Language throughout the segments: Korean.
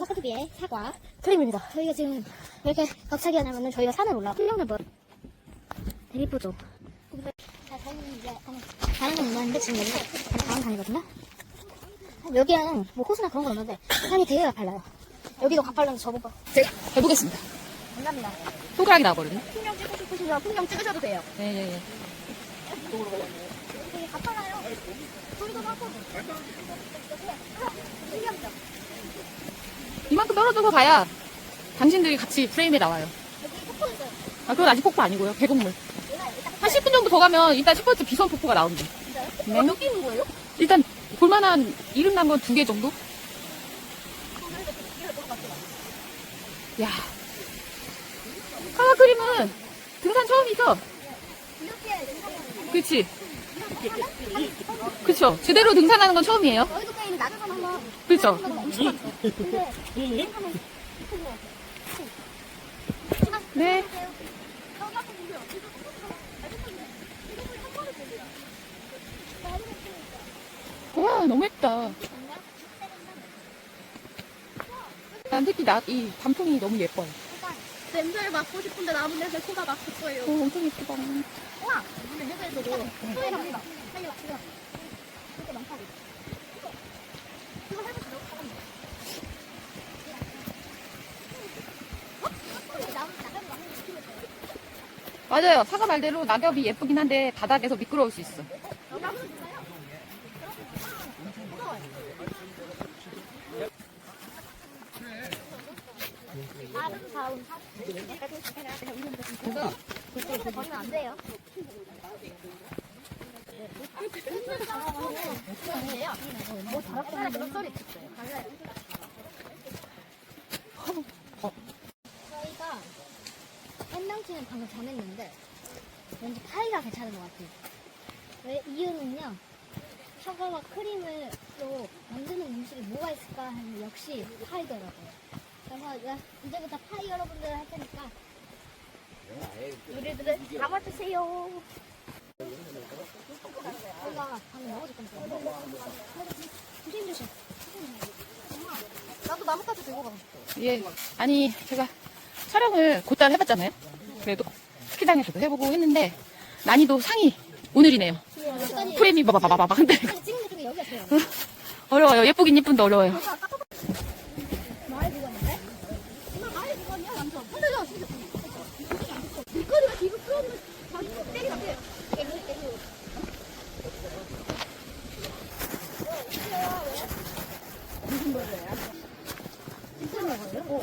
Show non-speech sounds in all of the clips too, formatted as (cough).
사카토비의 사과 크림입니다. 저희가 지금 왜 이렇게 벅차게 하냐면은 저희가 산을 올라 풍경을 뭐 되게 이쁘죠. 자, 저희는 이제 다른 건 없는데 지금 여기가 다음 산이거든요. 여기는 뭐 호수나 그런 건 없는데 산이 되게 가팔라요. 여기도 가팔라서 저보고 제가 해보겠습니다. 감사합니다. 손가락이 나와버리네. 풍경 찍고 싶으시면 풍경 찍으셔도 돼요. 네, 네, 네. 되게 가팔라요. 소리도 나고. 신기합니다. 이만큼 떨어져서 가야 당신들이 같이 프레임에 나와요. 아, 그건 아직 폭포 아니고요. 계곡물. 한 10분 정도 더 가면 일단 첫 번째 비선 폭포가 나옵니다. 네. 몇개 있는 거예요? 일단 볼만한 이름 난 건 두 개 정도? 야 카가 그림은 등산 처음이죠? 등산하는 그치? 그쵸. 제대로 등산하는 건 처음이에요. 저희도 한번 그쵸? 근데 네. 와, 너무 예쁘다. 난 특히 나, 이 단풍이 너무 예뻐요. 냄새를 맡고 싶은데 남은 냄새 코가 거예요. 오, 엄청 예쁘다. 맞아요. 사과 말대로 낙엽이 예쁘긴 한데 바닥에서 미끄러울 수 있어. 아름다운 사 그래서 버리면 안 돼요. 뭐. 맞아요. 저희가 햄낭치는 방금 정했는데 왠지 파이가 괜찮은 것 같아요. 왜 이유는요? 사과와 크림으로 만드는 음식이 뭐가 있을까 하면 역시 파이더라고요. 그래서 야, 이제부터 파이 여러분들 할 테니까 우리들을 담아주세요. 엄마 방금 먹어줄 건데. 조심 조심. 나도 나뭇가지 들고 가고 싶어. 예. 아니, 제가 촬영을 곧잘 해봤잖아요. 그래도 스키장에서도 해보고 했는데 난이도 상위 오늘이네요. 프레임이 여기가 돼요. 어려워요. 예쁘긴 예쁜데 어려워요. 마을 구간인데? 엄마 마을 구간이야 완전. 근데 나 진짜 길거리가 뒤로 끌어오면 자기 때리면 안 돼. 때리고 때리고. 무슨 노래야? 무슨 노래요?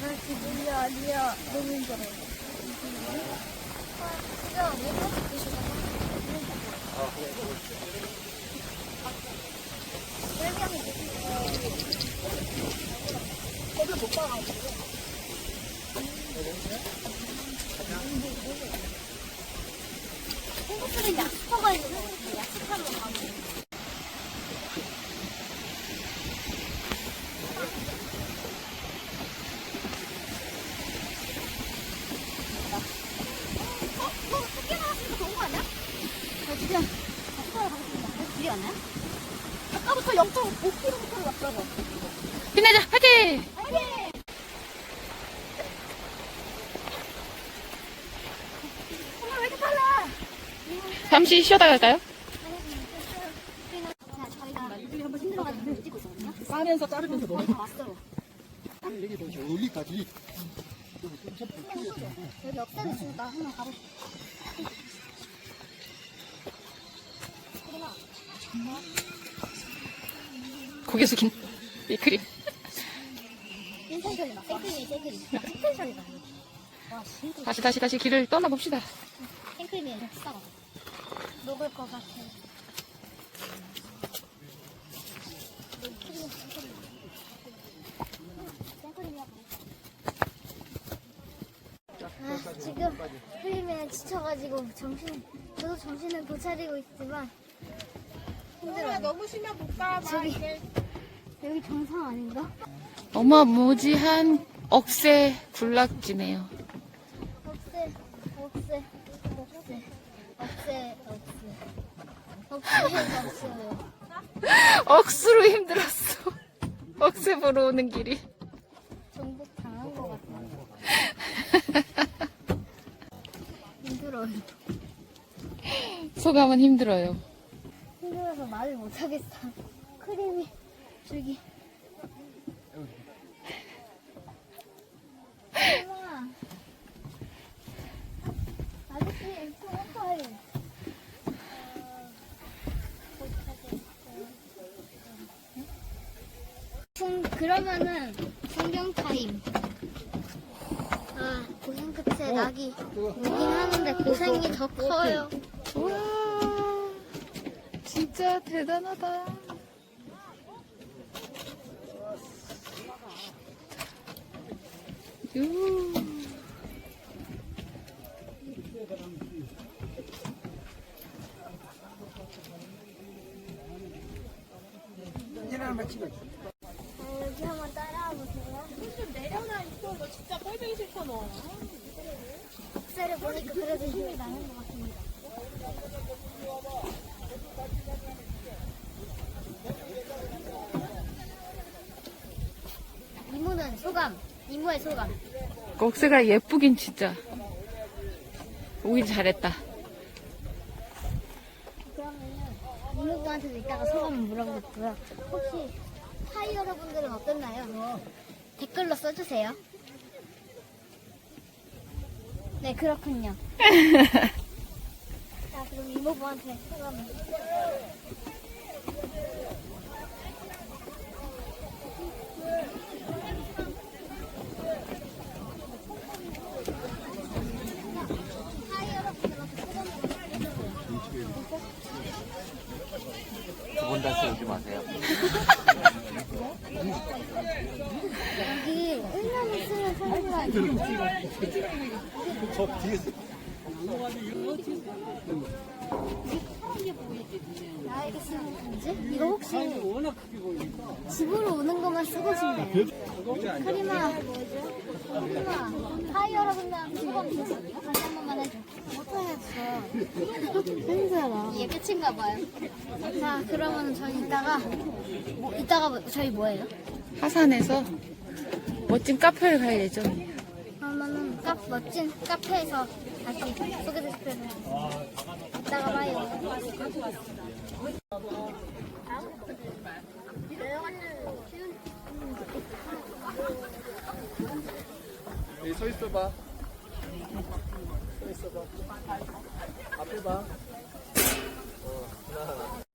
말을 기분이 아니야 너무 힘들어 진짜 왜 그렇게 드시나 친구들은 약수터가 있는 약수터로 가고 어? 너 늦게 나왔으니까 좋은 거 아니야? 가고 있습니다. 어, 길이 왔나요? 아까부터 0.5km를 왔다고. 힘내자, 파이팅! 엄마 왜 이렇게 빨라? 잠시 쉬었다 갈까요? 저희가 한번 힘들어가지고 찍고 있거든요. 싸면서 자르면서 거의 다 왔어요. 여기까지 여기 역사는 있으니까 한번 가보시죠. 고개 숙인 이크림. 인텐션이다. 생크림, 생크림. 아, 인텐션이다. 와, 진짜. 다시 다시 다시 길을 떠나봅시다. 생크림이 이렇게 싸워. 녹을 것 같아. 아, 지금 흐림에 지쳐가지고 정신, 저도 정신을 못 차리고 있지만 힘들어요. 너무 심해 못 가. 저기 여기 정상 아닌가? 어마무지한 억새 군락지네요. 억새, 억새, 억새, 억새, 억새, 억새. 억수로 힘들었어. 억새 보러 오는 길이. 정복 당한 것 같아요. (laughs) 힘들어요. 소감은 힘들어요. 힘들어서 말을 못하겠어. 크림이 저기. 엄마. 아저씨, 그러면은 풍경 타임. 아, 고생 끝에 낙이 오긴 하는데 고생이 더 커요. 와, 진짜 대단하다. 유. 아, 여기 한번 따라와 보세요. 좀 내려놔 있어. 너 진짜 꼴보기 싫어 너. 옥새를 보니까 그래도 힘이 나는 것 같습니다. 이모는 소감, 이모의 소감. 억새가 예쁘긴 진짜. 오길 잘했다. 그러면은 이모부한테도 이따가 소감을 물어보겠고요. 혹시 타이 여러분들은 어땠나요? 댓글로 써주세요. 네, 그렇군요. (laughs) 자, 그럼 이모부한테 소감을. 타이 여러분들한테 소감을 두번 다시 오지 마세요. 여기 1년 있으면 선수가 있어요. 저 뒤에서 알겠습니다. 뭐지? 이거 혹시 집으로 오는 것만 쓰고 싶네요. 크리마, 크리마, 하이 여러분들한테 소감 주세요. 다시 한 번만 해줘. 못하겠어. 행사라. 이게 끝인가 봐요. 자, 그러면 저희 이따가, 뭐, 이따가 뭐- 저희 뭐예요? 하산에서 멋진 카페를 갈 예정이에요. 그러면은 카, 멋진 카페에서 다시 소개드릴게요. 이따가 봐요. 여기 서 있어봐. 서 있어봐. 앞에 봐. 내려와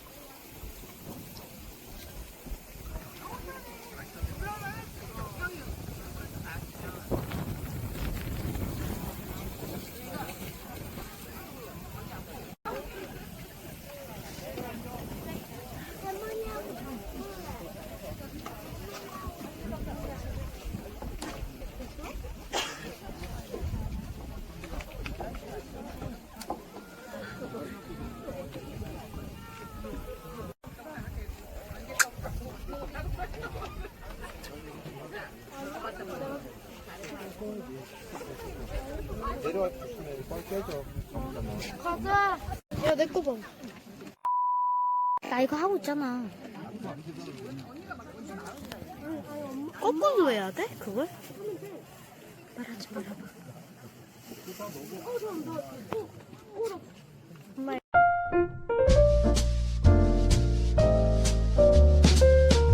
껴줘. 가자. 야, 내 거 봐. 나 이거 하고 있잖아. 거꾸로 해야 돼? 그걸? 말하지 말아봐.